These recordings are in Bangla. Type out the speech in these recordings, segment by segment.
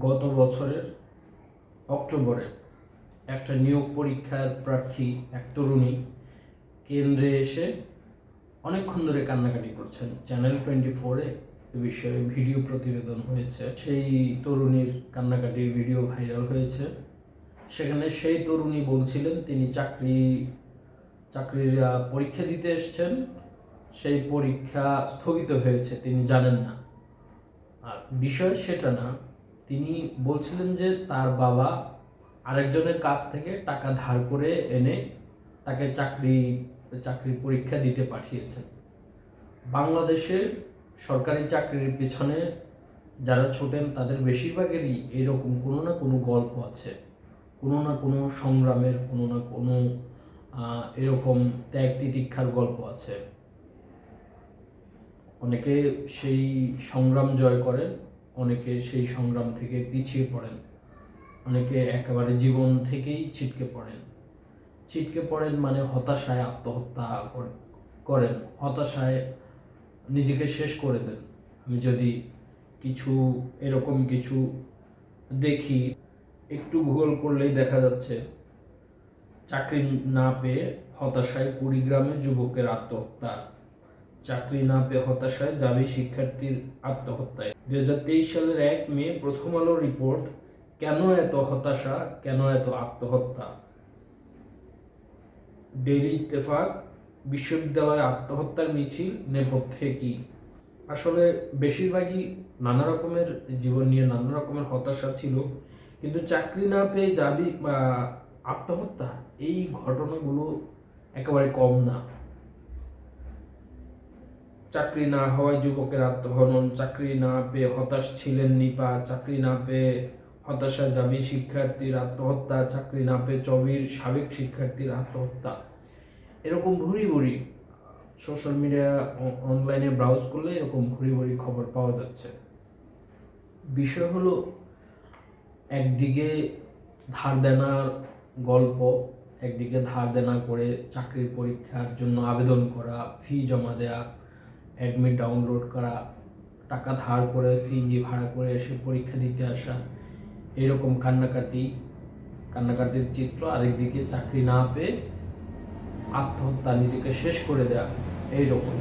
গত বছরের অক্টোবরে একটা নিয়োগ পরীক্ষার প্রার্থী, এক তরুণী কেন্দ্রে এসে অনেকক্ষণ ধরে কান্নাকাটি করছেন। চ্যানেল টোয়েন্টি ফোরে এ বিষয়ে ভিডিও প্রতিবেদন হয়েছে। সেই তরুণীর কান্নাকাটির ভিডিও ভাইরাল হয়েছে। সেখানে সেই তরুণী বলছিলেন, তিনি চাকরি, চাকরির পরীক্ষা দিতে এসছেন। সেই পরীক্ষা স্থগিত হয়েছে, তিনি জানেন না। আর বিষয় সেটা না তিনি বলছিলেন যে তার বাবা আরেকজনের কাছ থেকে টাকা ধার করে এনে তাকে চাকরি চাকরির পরীক্ষা দিতে পাঠিয়েছেন বাংলাদেশের সরকারি চাকরির পিছনে যারা ছোটেন, তাদের বেশিরভাগেরই এরকম কোনো না কোনো গল্প আছে। কোনো না কোনো সংগ্রামের, কোনো না কোনো এরকম ত্যাগ তিতিক্ষার গল্প আছে। অনেকে সেই সংগ্রাম জয় করেন। অনেকে সেই সংগ্রাম থেকে পিছিয়ে পড়েন। অনেকে একেবারে জীবন থেকেই ছিটকে পড়েন। ছিটকে পড়েন মানে হতাশায় আত্মহত্যা কর- করেন। হতাশায় নিজেকে শেষ করে দেন। আমি যদি কিছু, এরকম কিছু দেখি, একটু ভূগোল করলেই দেখা যাচ্ছে চাকরি না পেয়ে হতাশায় কুড়িগ্রামে যুবকের আত্মহত্যা। চাকরি না পেয়ে হতাশায় যাবে শিক্ষার্থীর আত্মহত্যায়। দুই হাজার তেইশ সালের এক মে প্রথম আলো রিপোর্ট, কেন এত হতাশা, কেন এত আত্মহত্যা? ডেইলি ইত্তেফাক, বিশ্ববিদ্যালয়ে আত্মহত্যার মিছিল, নেপথ্যে কি? আসলে বেশিরভাগই নানা রকমের জীবন নিয়ে নানা রকমের হতাশা ছিল, কিন্তু চাকরি না পেয়ে যাবি আত্মহত্যা, এই ঘটনাগুলো একেবারে কম না। চাকরি না হওয়ায় যুবকের আত্মহনন চাকরি না পেয়ে হতাশ ছিলেন নিপা, চাকরি না পেয়ে হতাশা যাবি শিক্ষার্থীর আত্মহত্যা, চাকরি না পেয়ে চবির সাবেক শিক্ষার্থীর আত্মহত্যা। এরকম ভুরি ভুরি সোশ্যাল মিডিয়া অনলাইনে ব্রাউজ করলে এরকম ভুরি ভুরি খবর পাওয়া যাচ্ছে। বিষয় হলো, একদিকে ধার দেনার গল্প, একদিকে ধার দেনা করে চাকরির পরীক্ষার জন্য আবেদন করা ফি জমা দেয়া অ্যাডমিট ডাউনলোড করা, টাকা ধার করে সিএনজি ভাড়া করে এসে পরীক্ষা দিতে আসা, এরকম কান্নাকাটি, কান্নাকাটির চিত্র আরেকদিকে চাকরি না পেয়ে আত্মহত্যা নিজেকে শেষ করে দেয়া, এইরকম।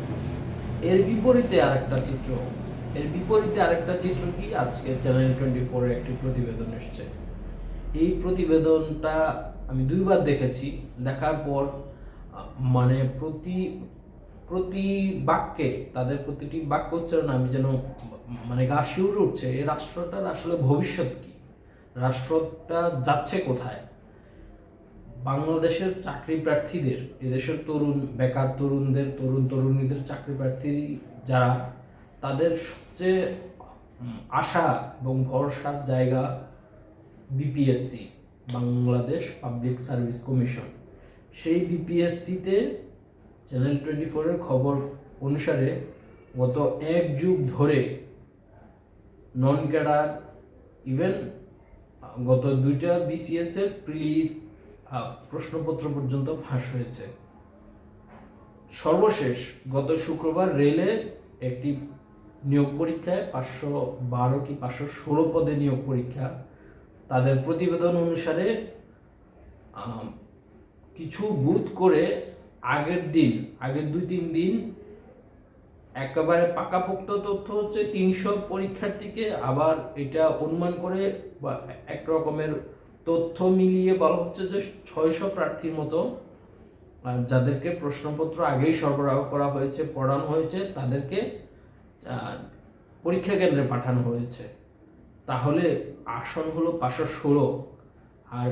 এর বিপরীতে আরেকটা চিত্র, এর বিপরীতে আরেকটা চিত্র কি? আজকে চ্যানেল টোয়েন্টি ফোরের একটি প্রতিবেদন এসছে। এই প্রতিবেদনটা আমি দুইবার দেখেছি, দেখার পর মানে প্রতি প্রতি বাক্যে, তাদের প্রতিটি বাক্য উচ্চারণ আমি যেন মানে গা শিউরে উঠছে, এই রাষ্ট্রটার আসলে ভবিষ্যৎ কি? রাষ্ট্রটা যাচ্ছে কোথায়? বাংলাদেশের চাকরি প্রার্থীদের, এদেশের তরুণ, বেকার তরুণদের, তরুণ তরুণীদের চাকরি প্রার্থী যারা, তাদের সবচেয়ে আশা এবং ভরসার জায়গা BPSC Bangladesh public service commission. সেই বিপিএসসিতে চ্যানেল টোয়েন্টি ফোরের খবর অনুসারে গত এক যুগ ধরে নন ক্যাডার ইভেন গত দুইটা বিসিএস এর প্রিলি প্রশ্নপত্র পর্যন্ত ফাঁস হয়েছে। সর্বশেষ গত শুক্রবার রেলে একটি নিয়োগ পরীক্ষায় পাঁচশো বারো কি পাঁচশো ষোলো পদে নিয়োগ পরীক্ষা। তাদের প্রতিবেদন অনুসারে কিছু বুথ করে আগের দিন, আগের দুই, তিন দিন একেবারে পাকাপোক্ত তথ্য হচ্ছে তিনশো পরীক্ষার্থীকে আবার এটা অনুমান করে বা এক রকমের তথ্য মিলিয়ে বলা হচ্ছে যে ছয়শো প্রার্থীর মতো যাদেরকে প্রশ্নপত্র আগেই সরবরাহ করা হয়েছে, পড়ানো হয়েছে, তাদেরকে পরীক্ষা কেন্দ্রে পাঠানো হয়েছে। তাহলে আসন হলো পাঁচশো ষোলো। আর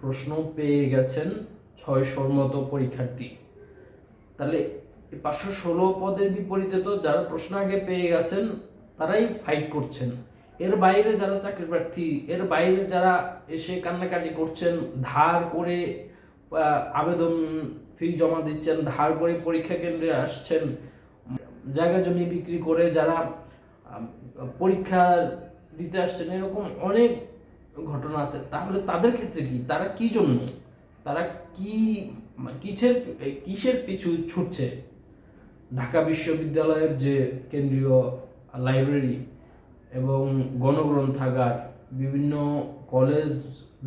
প্রশ্ন পেয়ে গেছেন ছয়শোর মতো পরীক্ষার্থী। তাহলে পাঁচশো ষোলো পদের বিপরীতে তো যারা প্রশ্ন আগে পেয়ে গেছেন, তারাই ফাইট করছেন। এর বাইরে যারা চাকরি প্রার্থী, এর বাইরে যারা এসে কান্নাকাটি করছেন, ধার করে আবেদন ফি জমা দিচ্ছেন, ধার করে পরীক্ষা কেন্দ্রে আসছেন, জায়গা জমি বিক্রি করে যারা পরীক্ষা দিতে আসছেন, এরকম অনেক ঘটনা আছে। তাহলে তাদের ক্ষেত্রে কি? তারা কি জন্য? তারা কি মানে কিসের কিসের পিছু ছুটছে? ঢাকা বিশ্ববিদ্যালয়ের যে কেন্দ্রীয় লাইব্রেরি এবং গণগ্রন্থাগার, বিভিন্ন কলেজ,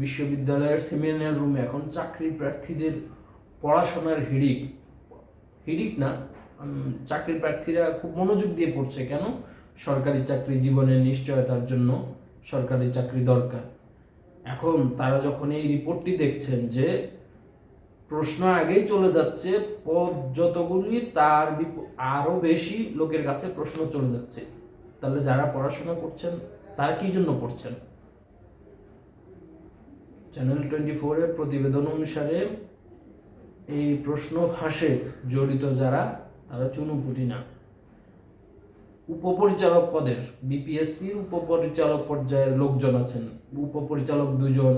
বিশ্ববিদ্যালয়ের সেমিনার রুমে, এখন চাকরি প্রার্থীদের পড়াশোনার হিড়িক। হিড়িক না চাকরি প্রার্থীরা খুব মনোযোগ দিয়ে পড়ছে কেন? সরকারি চাকরি জীবনের নিশ্চয়তার জন্য সরকারি চাকরি দরকার। এখন তারা যখন এই রিপোর্টটি দেখছেন যে প্রশ্ন আগেই চলে যাচ্ছে পদ যতগুলি তার বিপ- আরও বেশি লোকের কাছে প্রশ্ন চলে যাচ্ছে। তাহলে যারা পড়াশোনা করছেন, তারা কি জন্য পড়ছেন? চ্যানেল টোয়েন্টি ফোরের প্রতিবেদন অনুসারে এই প্রশ্ন ফাঁসে জড়িত যারা, তারা চুনুপুটি না। উপপরিচালক পদের বিপিএসসির উপপরিচালক পর্যায়ের লোকজন আছেন, উপপরিচালক দুজন,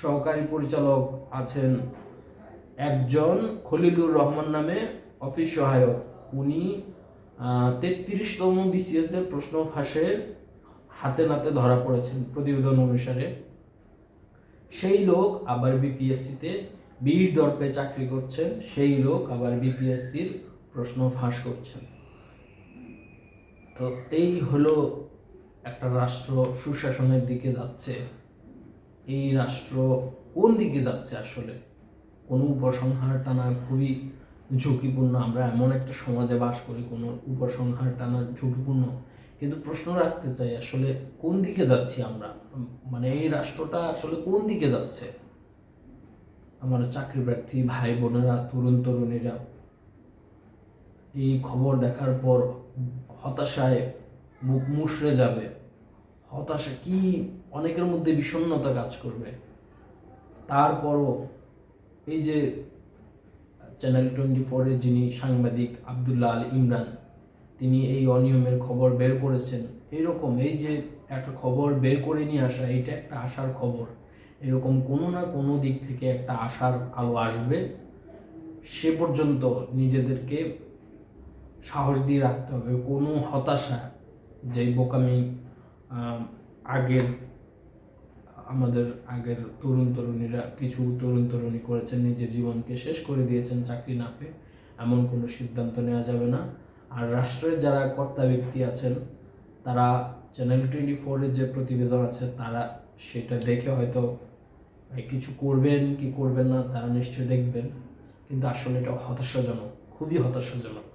সহকারী পরিচালক আছেন, একজন খলিলুর রহমান নামে অফিস সহায়ক। উনি তেত্রিশতম বিসিএস এর প্রশ্ন ফাঁসে হাতে নাতে ধরা পড়েছেন প্রতিবেদন অনুসারে। সেই লোক আবার বিপিএসসিতে বীর দর্পে চাকরি করছেন, সেই লোক আবার বিপিএসসির প্রশ্ন ফাঁস করছেন। তো এই হলো একটা রাষ্ট্র সুশাসনের দিকে যাচ্ছে। এই রাষ্ট্র কোন দিকে যাচ্ছে আসলে? কোনো উপসংহার টানা খুবই ঝুঁকিপূর্ণ। আমরা এমন একটা সমাজে বাস করি, কোনো উপসংহার টানা ঝুঁকিপূর্ণ। কিন্তু প্রশ্ন রাখতে চাই, আসলে কোন দিকে যাচ্ছি আমরা? মানে এই রাষ্ট্রটা আসলে কোন দিকে যাচ্ছে? আমার চাকরি প্রার্থী ভাই বোনেরা, তরুণ তরুণীরা, এই খবর দেখার পর হতাশায় মুখ মুষড়ে যাবে। হতাশা কি অনেকের মধ্যে বিষণ্ণতা কাজ করবে। তারপরও এই যে চ্যানেল টোয়েন্টি ফোরের যিনি সাংবাদিক আবদুল্লাহ আল ইমরান, তিনি এই অনিয়মের খবর বের করেছেন। এরকম এই যে একটা খবর বের করে নিয়ে আসা এটা একটা আশার খবর। এরকম কোনো না কোনো দিক থেকে একটা আশার আলো আসবে। সে পর্যন্ত নিজেদেরকে সাহস দিয়ে রাখতে হবে, কোনো হতাশা যে বোকামি আগের, আমাদের আগের তরুণ তরুণীরা, কিছু তরুণ তরুণী করেছেন, নিজের জীবনকে শেষ করে দিয়েছেন চাকরি না পেয়ে, এমন কোনো সিদ্ধান্ত নেওয়া যাবে না। আর রাষ্ট্রের যারা কর্তা ব্যক্তি আছেন, তারা চ্যানেল টোয়েন্টি ফোরের যে প্রতিবেদন আছে, তারা সেটা দেখে হয়তো কিছু করবেন কি করবেন না, তারা নিশ্চয়ই দেখবেন। কিন্তু আসলে এটা হতাশাজনক, খুবই হতাশাজনক।